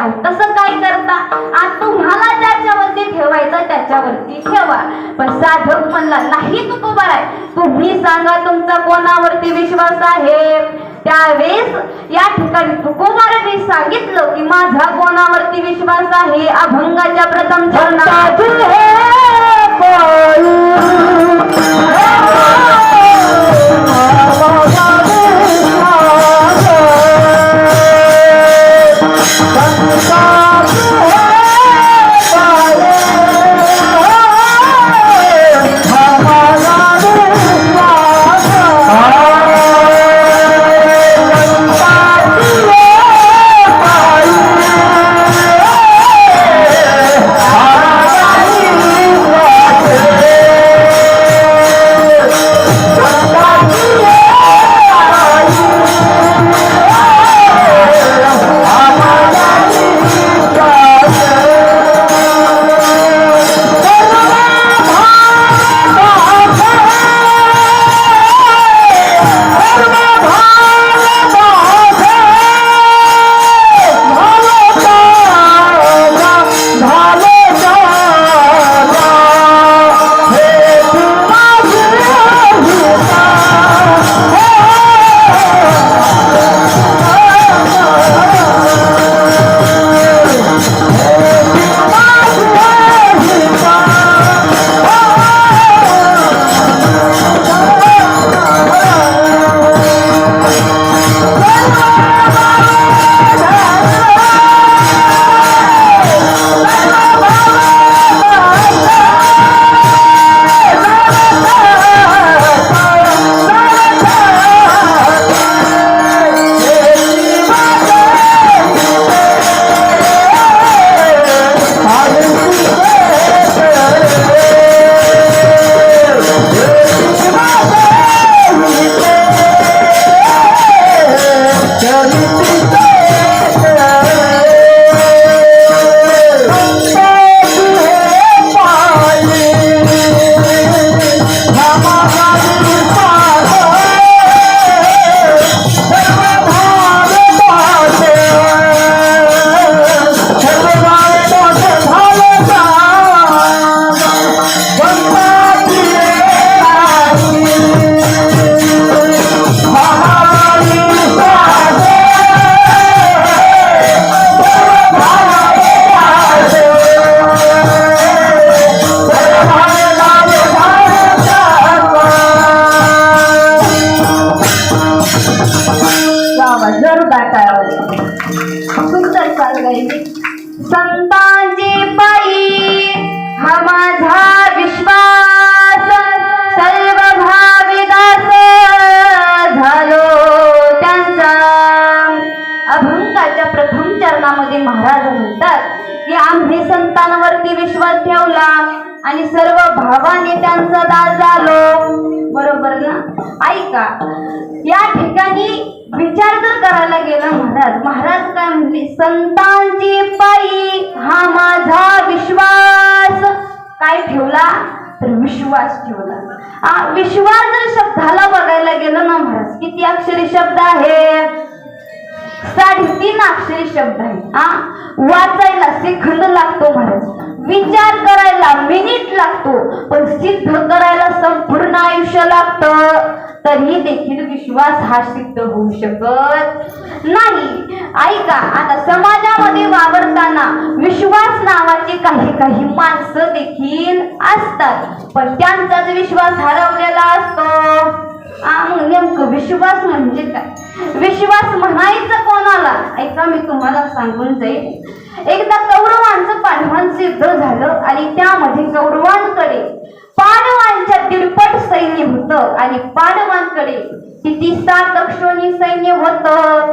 आहो तसं काय करता? आज तुम्हाला ज्याच्यावरती ठेवायचं त्याच्यावरती ठेवा. पण साधक म्हणला नाही तू कुबाराय तुम्ही सांगा तुमचा कोणावरती विश्वास आहे? त्यावेळेस या ठिकाणी तुकोबाराने सांगितलं की माझा कोणावरती विश्वास आहे? अभंगाच्या प्रथम चरणात. महाराज म्हणतात की आम्ही संतांवरती विश्वास ठेवला आणि सर्व भावाने त्यांचा दास झालो. बरोबर ना? ऐका या ठिकाणी विचार जर करायला गेला महाराज महाराज काय म्हणले? संतांची पायी हा माझा विश्वास. काय ठेवला? तर विश्वास ठेवला. विश्वास जर शब्दाला बघायला गेलं ना महाराज किती अक्षरी शब्द आहे साडेतीन अक्षरी शब्द आहे हा? वाचायला सेखंद लागतो महाराज. विचार करायला मिनिट लागतो पण सिद्ध करायला संपूर्ण आयुष्य लागतं. तरी देखील विश्वास हा सिद्ध होऊ शकत नाही. ऐका आता समाजामध्ये वावरताना विश्वास नावाचे काही काही माणसं देखील असतात पण त्यांचाच विश्वास हरवलेला असतो. मग नेमकं विश्वास म्हणजे काय? विश्वास म्हणायचं कोणाला? ऐका मी तुम्हाला सांगून जाईल एकदा कौरवांचं पांडवांचं युद्ध झालं आणि त्यामध्ये कौरवांकडे पांडवांच्या तिरपट सैन्य होतं आणि पांडवांकडे किती सात अक्षोणी सैन्य होतं?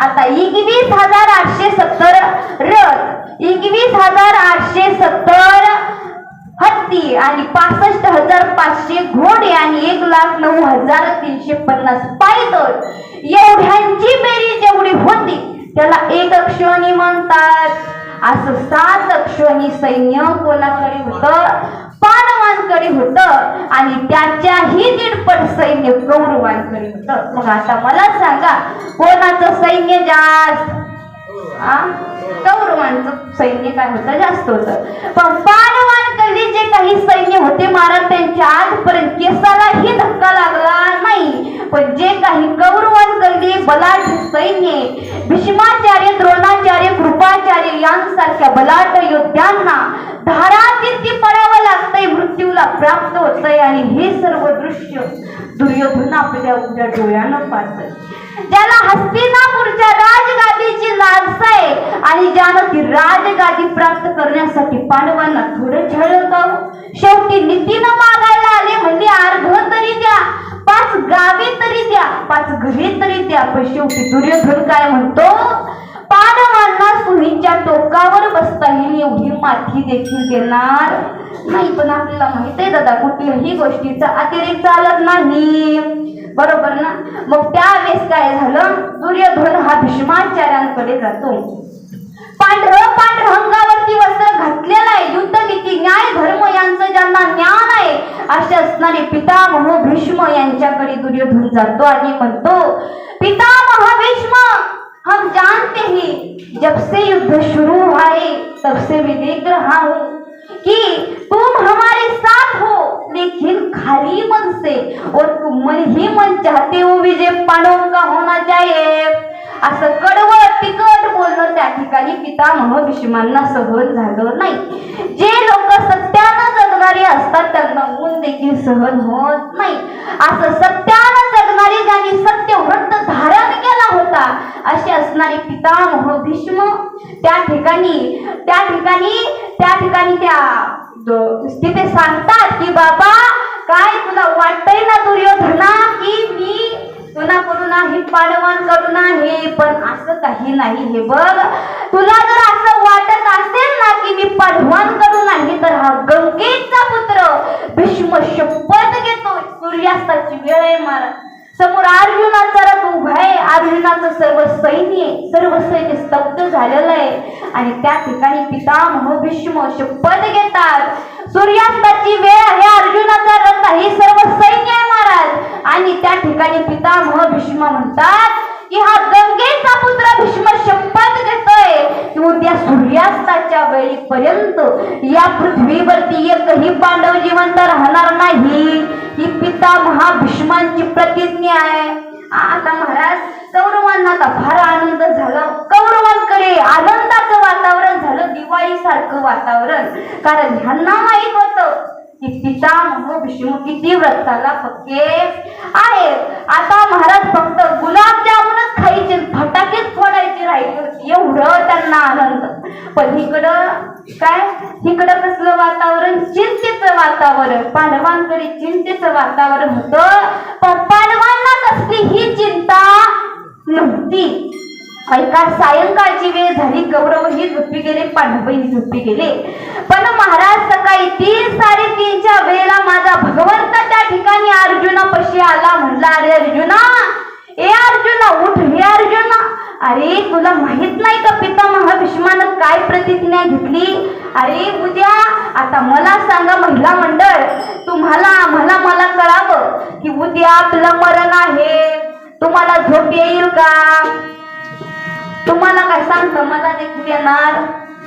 आता एकवीस हजार आठशे सत्तर रथ एकवीस हजार आठशे सत्तर हत्ती आणि पासष्ट हजार पाचशे घोडे आणि एक लाख नऊ हजार तीनशे पन्नास पायदळ. एवढ्यांची बेरीज जेवढी होती त्याला एक अक्षणी म्हणतात. असं सात अक्षणी सैन्य कोणाकडे होतं? पांडवांकडे होत. आणि त्याच्याही दीडपट सैन्य कौरवांकडे होतं. मग आता मला सांगा कोणाचं सैन्य जास्त? कौरवांचं सैन्य काय होतं? जास्त होतं. पण पांडवांकडे जे काही सैन्य होते महाराज त्यांच्या आजपर्यंत केसालाही धक्का लागला नाही. पण जे काही कौरवांकडे बलाढ्य सैन्य भीष्माचार्य द्रोणाचार्य कृपाचार्य यांसारख्या बलाढ्य योद्ध्यांना धारातीर्थी पडावं लागतंय मृत्यूला प्राप्त होतंय आणि हे सर्व दृश्य दुर्योधन आपल्या उद्या डोळ्यानं पाहतंय. ज्याला हस्तिनापूरच्या राजगादीची लालसा आणि राजगादी प्राप्त करण्यासाठी पांडवांना थोडं झळक शेवटी नीतीनं मागायला आले म्हणजे अर्ध तरी द्या पाच गावे तरी द्या पाच घरे तरी द्या पण शेवटी दुर्योधन काय म्हणतो? पांडवांना सुनीच्या टोकावर बसता येईल एवढी माथी देखील देणार नाही. पण आपल्याला माहीत आहे दादा कुठल्याही गोष्टीचा अतिरेक चालत नाही. बरोबर ना? मग त्यावेळेस काय झालं? दुर्योधन हा भीष्माचार्यांकडे जातो पांढरं पांढरं अंगावरती वस्त्र घातलेलं आहे. युद्धनीती न्याय धर्म यांचं ज्यांना ज्ञान आहे असे असणारे पितामह भीष्म यांच्याकडे दुर्योधन जातो आणि म्हणतो पितामह भीष्म हम जानते हैं जब से युद्ध शुरू हुआ है तब से मैं देख रहा हूँ कि तुम हमारे साथ हो लेकिन खाली मन से और तुम मन ही मन चाहते हो विजय पांडवों का होना चाहिए। असं कडवट तिकट बोलणं त्या ठिकाणी पितामह भीष्मांना सहन झालं नाही. जे लोक सत्यानं जगणारे असतात त्यांना गुण देखील सहन होत नाही. असं सत्यानं जगणारे ज्यांनी सत्य व्रत धारण केला होता असे असणारे पितामह भीष्म त्या ठिकाणी त्या ठिकाणी त्या ठिकाणी त्या तिथे सांगतात की बाबा काय तुला वाटतंय ना दुर्योधना की मी तुला करू नाही पाडवण करू नाही पण असं काही नाही हे बघ. तुला जर असं वाटत असेल ना की मी करू नाही तर हा गंगेचा पुत्र भीष्म शपथ घेतो सूर्यास्ताची वेळ आहे महाराज. समोर अर्जुनाचा रथ उभा आहे. अर्जुनाचं सर्व सैन्य सर्व सैन्य स्तब्ध झालेलं आहे. आणि त्या ठिकाणी पितामह भीष्म शपथ घेतात. सूर्यास्ताची वेळ आहे. अर्जुनाचा रथ हे सर्व सैन्य आहे महाराज. आणि त्या ठिकाणी पितामह भीष्म म्हणतात की हा गंगेचा पुत्र भीष्म शपथ घेतोय की उद्या सूर्यास्ताच्या वेळीपर्यंत या पृथ्वीवरती एकही पांडव जिवंत राहणार नाही. ही पितामहा भीष्मांची प्रतिज्ञा आहे. आता महाराज कौरवांना आता फार आनंद झाला. कौरवांकडे आनंदाचं वातावरण झालं दिवाळी सारखं वातावरण. कारण ह्यांना माहीत होतं की पितामह भीष्म किती व्रताला पक्के आहेत. आता महाराज फक्त गुलाबजामुन खायचे फटाकेच फोडायचे राहिले एवढं त्यांना आनंद. पण इकडं काय? इकडं कसलं वातावरण? चिंतेचं वातावरण. पांडवांकडे चिंतेचं वातावरण होतं. पण पांडवांना कसली ही चिंता नव्हती. ऐका सायंकाळची वेळ झाली. गौरव ही झोपी गेले पांडवही झोपी गेले. पण महाराज सकाळी तीन साडेतीनच्या वेळेला माझा भगवंत त्या ठिकाणी अर्जुनापाशी आला. म्हणला अरे अर्जुना ए अर्जुना उठ हे अर्जुना. अरे तुला माहीत नाही का पितामह भीष्मानं काय प्रतिज्ञा घेतली? अरे उद्या. आता मला सांगा महिला मंडळ तुम्हाला आम्हाला मला कळावं की उद्या आपलं मरण आहे. तुम्हाला झोप येईल का? तुम्हाला काय सांगतं? मला देखील येणार.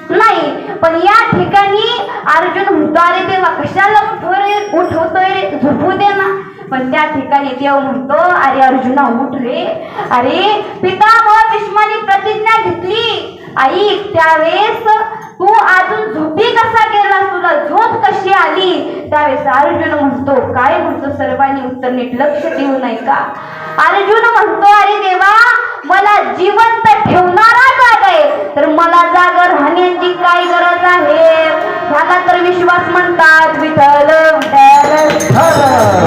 नाही पण या ठिकाणी अर्जुन म्हणतो अरे देवा कशाला उठव रे? उठवतोय रे? झोपू दे ना. पण त्या ठिकाणी देव म्हणतो अरे अर्जुना उठ रे. अरे पितामह भीष्माने प्रतिज्ञा घेतली. आई त्यावेळेस तू अजून झोपी कसा गेला तुला झोप कशी आली? त्यावेळेस अर्जुन म्हणतो काय म्हणतो सर्वांनी उत्तर नीट लक्ष देऊ नये का अर्जुन म्हणतो अरे देवा मला जिवंत ठेवणारा जाग आहे. तर मला जाग राहण्याची काय गरज आहे? ह्याला तर विश्वास म्हणतात विठल विठल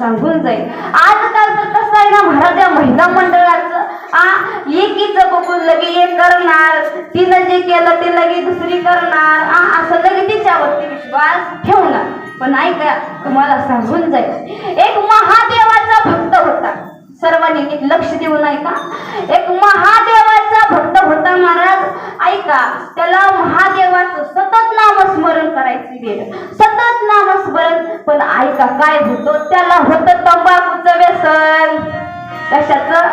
सांगून जाईल. आजकाल तर कसं आहे ना महाराजा महिला मंडळाचं आ एकीचं बघून लगे एक करणार तिनं जे केलं ते लगे दुसरी करणार आ असं लगे तिच्यावरती विश्वास ठेवणार. पण ऐका तुम्हाला सांगून जाईल. एक महादेवाचा भक्त होता. सर्वांनी नीट लक्ष देऊन ऐका. एक महादेव भक्त होता महाराज ऐका त्याला महादेवाचं सतत नामस्मरण करायची वेळ सतत नामस्मरण पण ऐका काय होतो त्याला होतं तंबाखूचं व्यसन. कशाचं?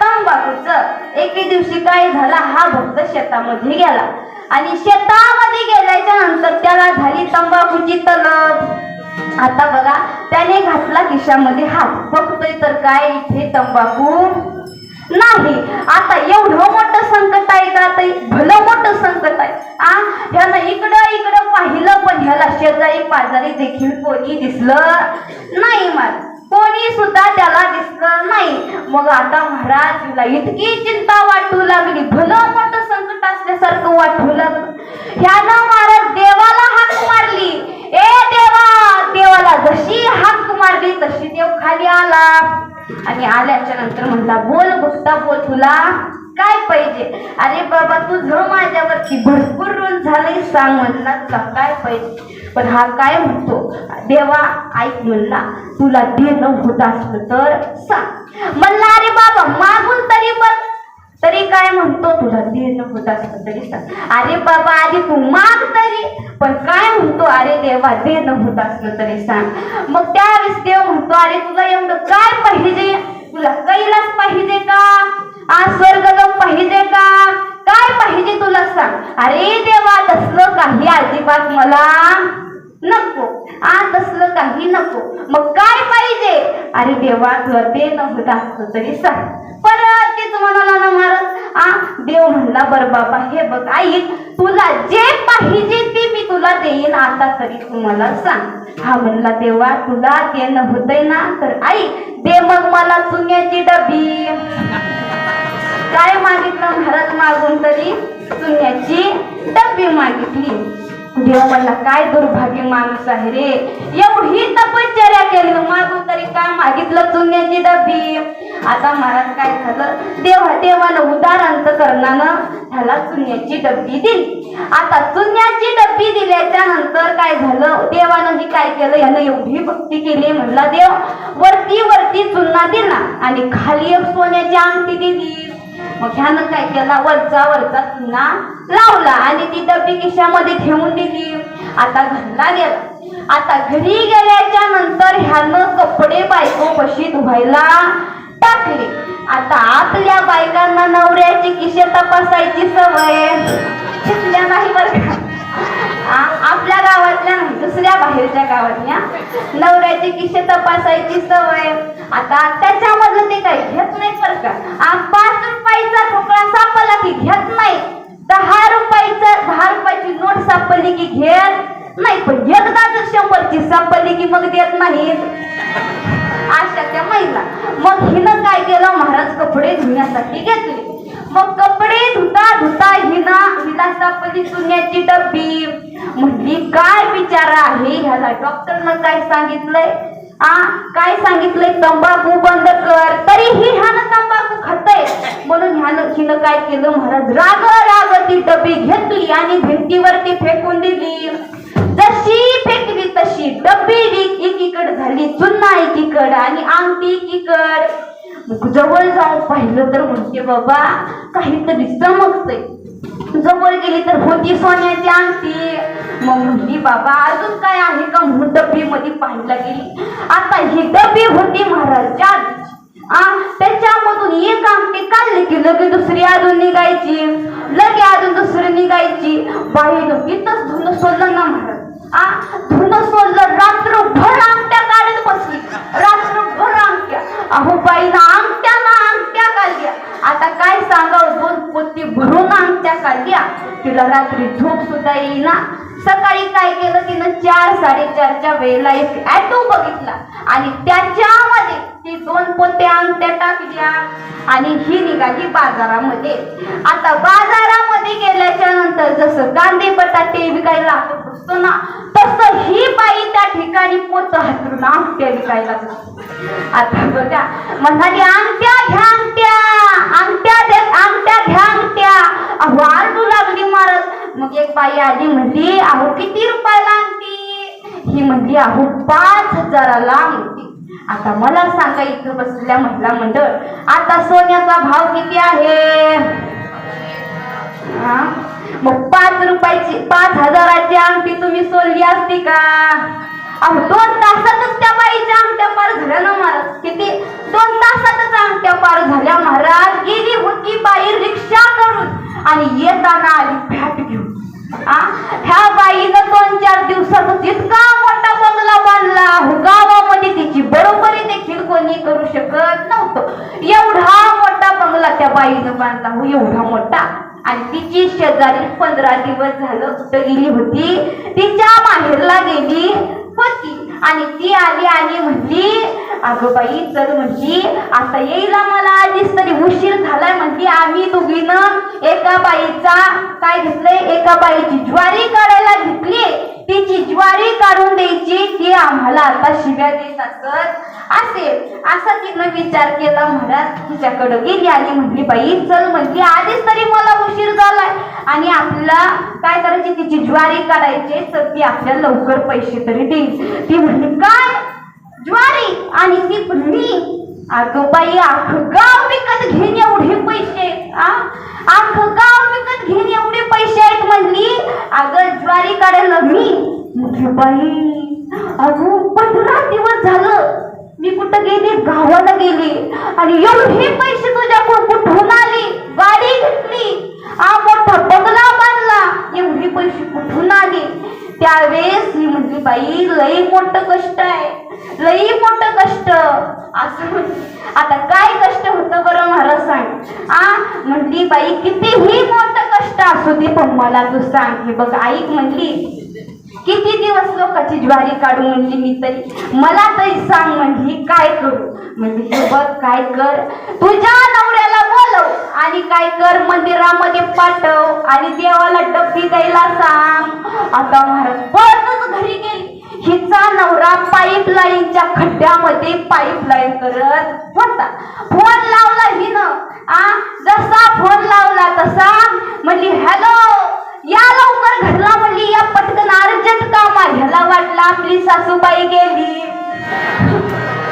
तंबाखूचं. एके दिवशी काय झाला हा भक्त शेतामध्ये गेला. आणि शेतामध्ये गेल्याच्यानंतर त्याला झाली तंबाखूची तलब आता बघा त्याने घातला खिशामध्ये हात. बघतोय तर काय इथे तंबाखू? नाही. आता एवढं मोठं संकट आहे का ताई? भलं मोठं संकट आहे. आ? ह्यानं इकडं इकडं पाहिलं पण ह्याला शेजारी पाजारी देखील कोणी दिसलं नाही मला कोणी सुद्धा त्याला दिसलं नाही. मग आता महाराज तुला इतकी चिंता वाटू लागली. भलं मोठं संकट असल्यासारखं वाटू लागलं. ह्यानं महाराज देवाला हाक मारली. ए देवा देवाला जशी हाक मारली तशी देव खाली आला. आणि आल्याच्यानंतर म्हणला बोल गुप्ता बोल तुला काय पाहिजे? अरे बाबा तुझं माझ्यावरती भरपूर ऋण झालंय सांग म्हणला तुला काय पाहिजे? पण हा काय म्हणतो? देवा ऐक म्हणला तुला देणं होत असलं तर सांग. म्हणला अरे बाबा मागून तरी बघ. तरी काय म्हणतो? तुला देणं होत असलं तरी सांग. अरे बाबा आधी तू माग तरी पण काय अरे देवा देणं होत असलं तरी सांग. मग त्यावेळेस देव म्हणतो अरे तुला एवढं काय पाहिजे? तुला कैलास पाहिजे का? आज स्वर्ग पाहिजे का? काय पाहिजे तुला सांग. अरे देवा तसलं काही अजिबात मला नको. आज तसलं काही नको. मग काय पाहिजे? अरे देवा जर ते नव्हतं असतं तरी सांग परत तेच म्हणाला ना महाराज आ देव म्हणला बर बाबा हे बघ आई तुला जे पाहिजे ते मी तुला देईन. आता तरी तू मला सांग. हा म्हणला देवा तुला ते नव्हतंय ना? तर आई दे मग मला चुन्याची डबी. काय मागितलं महाराज मागून तरी? चुन्याची डबी मागितली. देव म्हणला काय दुर्भाग्य माणूस आहे रे? एवढी तपश्चर्या केली मागून तरी काय मागितलं चुन्याची डबी? आता महाराज काय झालं? देवा देवानं उदाहरण करणानं ह्याला चुन्याची डब्बी दिली. आता चुन्याची डब्बी दिल्याच्या नंतर काय झालं? देवानं ही काय केलं? यानं एवढी भक्ती केली म्हणला देव वरती वरती चुन्ना दिला आणि खाली एक सोन्याची अंगठी दिली. मग ह्यानं काय केला? वरचा वरचा चुना लावला आणि ती डबी खिशामध्ये ठेवून दिली. आता घरला गेला. आता घरी गेल्याच्यानंतर ह्यानं कपडे बायको पशी धुवायला टाकले. आता आपल्या बायकांना नवऱ्याची किशे तपासायची सवय. शिकल्या नाही बरं नवऱ्याची किशे तपासायची सवय. आता त्याच्यामध्ये ते काही घेत नाही बरं का. पाच रुपयाचा ठोकळा सापडला की घेत नाही. दहा रुपयाचा दहा रुपयाची नोट सापडली की घेत नाही पण एकदा जर शंभरची सापडली की मग देत नाहीत अशा त्या महिला. मग हिनं काय केलं? महाराज कपडे धुण्यासाठी घेतले. मग कपडे धुता धुता हिना हिला सापडली चुन्याची डब्बी. म्हणली काय विचार आहे ह्याला डॉक्टरनं काय सांगितलंय? आ? काय सांगितलंय? तंबाखू बंद कर. तरीही ह्यानं तंबाखू खातय. म्हणून ह्यानं हिनं काय केलं? महाराज राग राग ती डबी घेतली आणि भिंतीवरती फेकून दिली. जशी फेकली तशी डब्बी वी- एकीकडे झाली चुन्ना एकीकडे आणि अंगठी एकीकड. जवळ जाऊन पाहिलं तर म्हणते बाबा काहीतरी चमकतंय. जवळ गेली तर होती सोन्याची अंगठी मग म्हणली बाबा अजून काय आहे का? म्हणून डब्बी मध्ये पाहायला गेली आता ही डब्बी होती महाराजच्या. त्याच्यामधून एक अंगठी काढली की लगे दुसरी अजून निघायची. लगे अजून दुसरी निघायची. बाई इथंच धुन सोडलं ना महाराज. आ धुणं सोडलं रात्रभर अंगठ्या काढत बसली. रात्रभर अंगठ्या अहो बाईला अंगठ्या ना आता काय सांगावं? दोन पोती भरून आमच्या काढल्या तिला रात्री झोप सुद्धा येईना. सकाळी काय केलं? तिनं चार साडेचारच्या वेळेला एक ऍटो बघितला. आणि त्याच्यामध्ये ती दोन पोते अंगठ्या टाकल्या. आणि ही निघाली बाजारामध्ये. आता बाजारामध्ये गेल्याच्यानंतर जसं कांदे बटाटे विकायला असतो ना तसं ही बाई त्या ठिकाणी पोत हातरून अंगठ्या विकायला आता बघा म्हणाली अंगठ्या घ्या अंगठ्या. अंगठ्या दे अंगठ्या घ्या अंगठ्या. अहो आरडू लागली मारत. मग एक बाई आली म्हणली अहो किती रुपयाला अंगठी ही म्हणली अहो पाच हजाराला अंगठी आता मला सांगा इथं बसलेल्या महिला मंडळ आता सोन्याचा भाव किती आहे? मग पाच रुपयाची पाच हजाराची अंगठी तुम्ही सोडली असती का? अहो दोन तासातच त्या बाईच्या अंगठ्या पार झाल्या ना महाराज किती दोन तासातच अंगठ्या पार झाल्या. महाराज गेली होती बाई रिक्षा करून आणि येताना आली फॅट घेऊन. ह्या बाईनं दोन चार दिवसातच इतका मोठा बंगला बांधला अहो, गावामध्ये तिची बरोबरी देखील कोणी करू शकत नव्हतं. एवढा मोठा बंगला त्या बाईनं बांधला हो एवढा मोठा. आणि तिची शेजारी पंधरा दिवस झालं कुठं गेली होती? तिच्या माहेरला गेली. होती. आणि ती आली आणि म्हणली अगं बाई चल म्हणली आता येईल मला आधीच तरी उशीर झालाय. म्हणली आम्ही दोघीनं एका बाईचा काय घेतलंय? एका बाईची ज्वारी करायला घेतली. ती जिजवारी काढून द्यायची ती आम्हाला आता शिव्या देत असत असेल असा तिनं विचार केला महाराज तिच्याकडे गेली आणि म्हणली बाई चल म्हणली आधीच तरी मला उशीर झालाय. आणि आपल्याला काय करायची तिची ज्वारी काढायची तर ती आपल्याला लवकर पैसे तरी देईल. ती म्हणली काय? ज्वारी? आणि ती म्हणली अगं बाई अख्खं गाव विकत घेईन एवढे पैसे. आ? अख्खं गाव विकत घेईन एवढे पैसे आहेत म्हणली. अगं ज्वारी काढायला मी. म्हटली बाई अगं पंधरा दिवस झालं मी कुठं गेली? गावाला गेली. आणि एवढे पैसे तुझ्याकडून कुठून आले? गाडी घेतली. हा मोठा बंगला बांधला. एवढे पैसे कुठून आले? त्यावेळेस मी म्हणली बाई लई मोठं कष्ट आहे. लई मोठं कष्ट. असून आता काय कष्ट होतं बरं मला सांग. आ म्हणली बाई कितीही मोठं कष्ट असू दे पण मला तू सांग. हे बघ आईक म्हणली किती दिवस लोकांची ज्वारी काढू म्हणली मी तरी? मला तरी सांग म्हणली काय करू? म्हणजे हे बघ काय कर? तुझ्या नवऱ्याला बोलव आणि काय कर? मंदिरामध्ये पाठव आणि देवाला डब्बी द्यायला सांग. आता महाराज परतच घरी गेली. हिचा नवरा पाईपलाईनच्या खड्ड्यामध्ये पाईपलाईन करत होता. फोन लावला हिनं. आ जसा फोन लावला तसा म्हणली हॅलो या लवकर घरला म्हणली या पटकन अर्जंट काम ह्याला वाटला आपली सासूबाई गेली.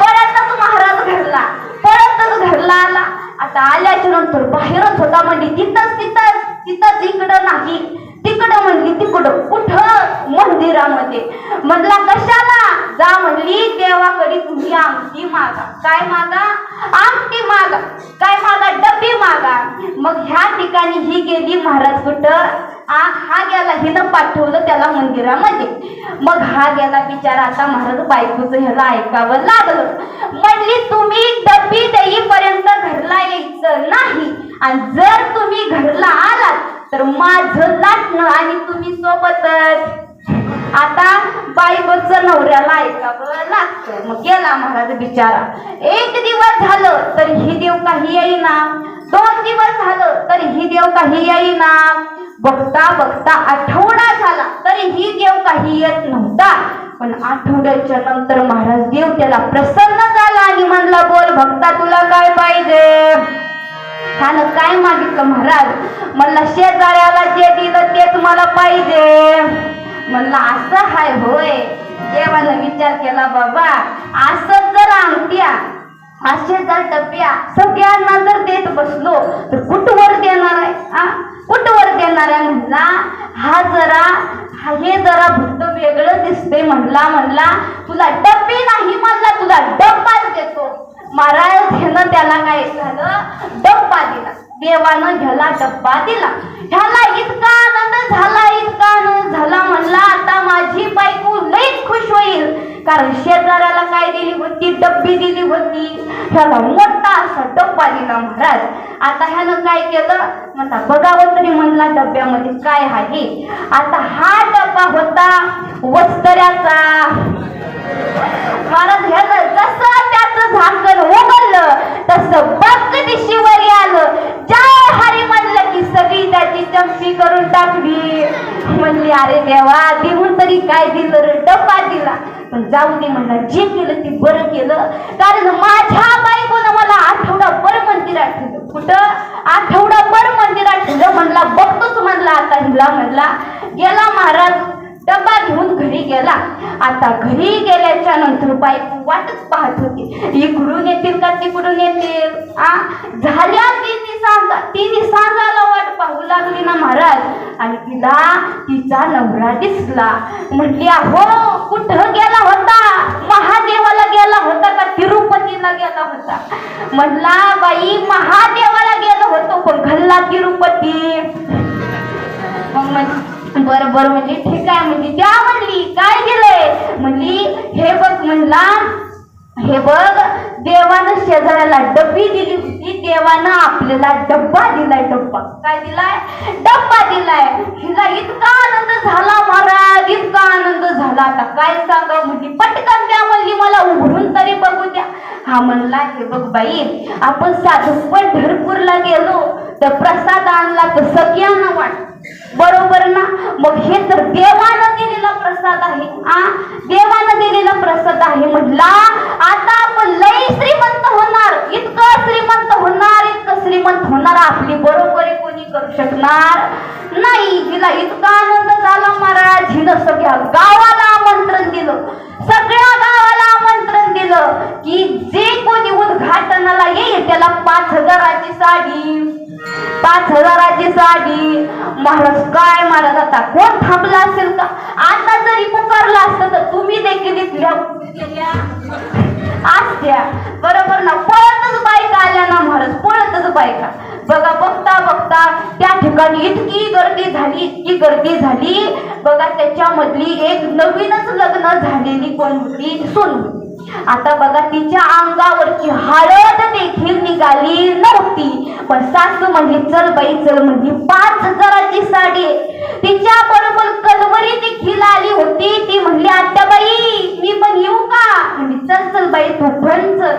परतच महाराज घरला. परतच घरला आला. आता आल्याच्यानंतर बाहेरच होता म्हणली तिथंच तिथंच तिथंच इकडं नाही. तिकडं म्हणली तिकडं. कुठं? मंदिरामध्ये. म्हणला कशाला? जा म्हणली देवाकडे तुम्ही आमटी मागा. काय मागा? आमटी मागा. काय मागा? डबी मागा. मग ह्या ठिकाणी ही गेली महाराज कुठं? आ हा गेला हिनं पाठवलं त्याला मंदिरामध्ये. मग हा गेला बिचारा आता महाराज बायकोचं ह्याला ऐकावं लागलं. म्हणली तुम्ही डबी देईपर्यंत घरला यायचं नाही. आणि जर तुम्ही घरला माझं लाटणं आणि तुम्ही सोबतच. आता बायकोचं नवऱ्याला ऐकावं लागतं मग गेला महाराज बिचारा. एक दिवस झालं तर ही देव काही येईना. दोन दिवस झालं तर ही देव काही येईना. बघता बघता आठवडा झाला तरी ही देव काही येत नव्हता. पण आठवड्याच्या नंतर महाराज देव त्याला प्रसन्न झाला आणि म्हणला बोल भक्ता तुला काय पाहिजे? त्यानं काय मागितलं महाराज? म्हणलं शेजाऱ्याला जे दिलं तेच मला पाहिजे. म्हणलं असं हाय होय. देवानं विचार केला बाबा असं जर अंगठ्या असे जर टप्प्या सगळ्यांना जर देत बसलो तर कुठवर देणार आहे? हा कुठवर देणार आहे म्हणला? हा जरा हा हे जरा भक्त वेगळं दिसते म्हणला म्हणला तुला डब्बी नाही म्हणला तुला डब्बाच देतो. महाराज ह्यानं त्याला काय झालं? डब्बा दिला. देवानं ह्याला डब्बा दिला. ह्याला इतका आनंद झाला इतका आनंद झाला म्हणला आता माझी बायको लईच खुश होईल. कारण शेजाऱ्याला काय दिली होती? डब्बी दिली होती. ह्याला मोठा असा डब्बा दिला महाराज. आता ह्यानं काय केलं? म्हणता बघावं तरी म्हणला डब्यामध्ये काय आहे? आता हा डब्बा होता वस्त्र्याचा. महाराज ह्यानं जसं झाकण उघडलं तसं बघ दिशीवर आलं जय हरी म्हणलं की सगळी त्याची चमकी करून टाकली. म्हणली अरे देवा देऊन तरी काय दिलं डब्बा दिला. पण जाऊ दे म्हणला जे केलं ते बरं केलं. कारण माझ्या बायकोनं मला आठवडाभर मंदिरात ठेवलं. कुठं? आठवडाभर मंदिरात ठेवलं. म्हणला बघतोच म्हणला आता हिला. म्हणला गेला महाराज डबा घेऊन घरी गेला. आता घरी गेल्याच्यानंतर बायको वाटच पाहत होती. इकडून येतील का तिकडून येतील? आ? झाल्या तिने सांगा तिने सांगायला वाट पाहू लागली ना महाराज. आणि तिला तिचा नवरा दिसला. म्हटली हो कुठं गेला होता? महादेवाला गेला होता का? तिरुपतीला गेला होता. म्हटला बाई महादेवाला गेलो होतो पण बरं बरं म्हणजे ठीक आहे म्हणजे द्या म्हणली काय केलंय? म्हणली हे बघ म्हणला हे बघ देवानं शेजाऱ्याला डब्बी दिली होती देवानं आपल्याला डब्बा दिलाय डब्बा. काय दिलाय? डब्बा दिलाय. हिला इतका आनंद झाला महाराज इतका आनंद झाला. आता काय सांगा म्हणजे पटकन द्या म्हणली मला उघडून तरी बघू द्या. हा म्हणला हे बघ बाई आपण साधू पंढरपूरला गेलो तर प्रसाद आणला तर सगळ्यांना वाटत. बरोबर ना? मग हे तर देवानं दिलेला प्रसाद आहे आ? देवानं दिलेला प्रसाद आहे म्हटला आता आपण लई श्रीमंत होणार इतकं श्रीमंत होणार इतकं श्रीमंत होणार आपली बरोबरी कोणी करू शकणार? नाही तिला इतका आनंद झाला महाराज हिनं सगळ्या गावाला आमंत्रण दिलं सगळ्या गावाला आमंत्रण दिलं की जे कोणी उद्घाटनाला येईल त्याला पाच हजाराची साडी. पाच हजाराची साडी. महाराज काय मारत आता कोण थांबला असेल का? आता जरी पुकारला असतं तर तुम्ही देखील इथल्या असत्या बरोबर ना? पळतच बायका आल्या ना महाराज पळतच बायका. बघा बघता बघता त्या ठिकाणी इतकी गर्दी झाली इतकी गर्दी झाली. बघा त्याच्यामधली एक नवीनच लग्न झालेली कोण होती? सोनू. होती. आता बघा तिच्या अंगावरची हळद देखील निघाली नव्हती. पण सासू म्हणजे चल बाई चल म्हणजे पाच हजाराची साडी तिच्या बरोबर कलवरी देखील आली होती. ती म्हणली आत्याबाई मी पण येऊ का? म्हणजे चल चल बाई तू पण चल.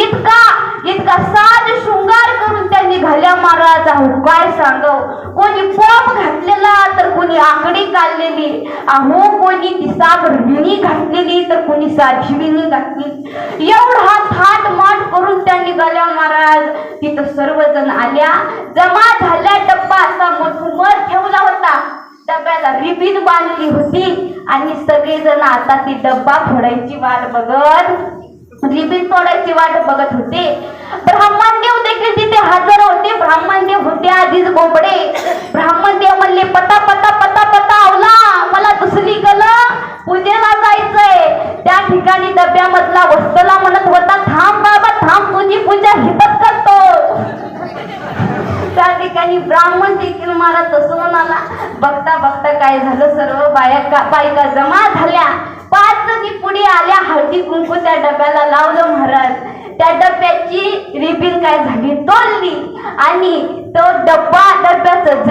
इतका इतका साज शृंगार करून त्यांनी घाल्या महाराज अहो काय सांगव? कोणी पॉप घातलेला तर कोणी आकडी काढलेली. अहो कोणी ती सागर घातलेली तर कोणी साधी विणी घातली. एवढा थाट माट करून त्यांनी निघाल्या महाराज. तिथं सर्वजण आल्या. जमा झाल्या डब्बा असा मधुमर ठेवला होता. डब्याला रिबीन बांधली होती. आणि सगळेजण आता ती डब्बा फोडायची वाट बघत रिबीन फोडायची वाट बघत होते. ब्राह्मणदेव देखील तिथे हजर होते ब्राह्मणदेव होते आधीच गोबडे ब्राह्मणदेव म्हणले पता पता पता पता आवला मला दुसरी गल पूजेला जायचंय त्या ठिकाणी डब्यामधला वस्तला म्हणत होता थांब बाबा थांब तुझी पूजा हितच करतो त्या ठिकाणी ब्राह्मण देखील मला तसं म्हणाला बघता बघता काय झालं सर्व बायका बायका जमा झाल्या. पाच जणी पुढे आल्या हळदी कुंकू त्या डब्याला लावलं महाराज. त्या डब्याची रिबीन काय झाली? तोडली. आणि तो डब्बा डब्याचं